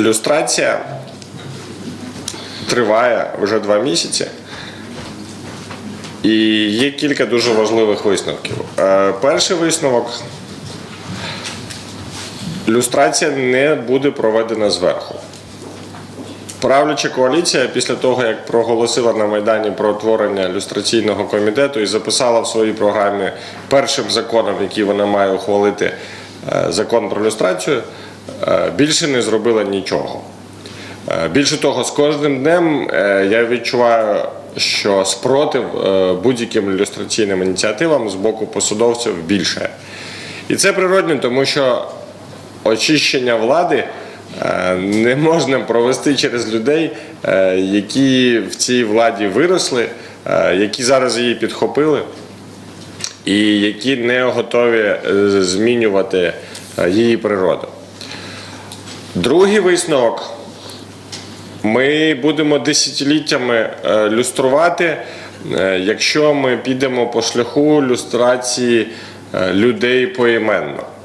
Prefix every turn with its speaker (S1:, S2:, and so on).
S1: Люстрація триває вже два місяці. І є кілька дуже важливих висновків. Е, Перший висновок люстрація не буде проведена зверху. Правляча коаліція після того, як проголосила на Майдані про утворення люстраційного комітету і записала в своїй програмі першим законом, який вона має ухвалити, е, закон про люстрацію, більше не зробила нічого. Е, Більше того, з кожним днем е, я відчуваю, що спротив е, будь-яким ілюстраційним ініціативам з боку посадовців більше. І це природно, тому що очищення влади е, не можна провести через людей, е, які в цій владі виросли, е, які зараз її підхопили, і які не готові е, змінювати е, її природу. Другий висновок. Ми будемо десятиліттями е, люструвати, е, якщо ми підемо по шляху люстрації е, людей поіменно.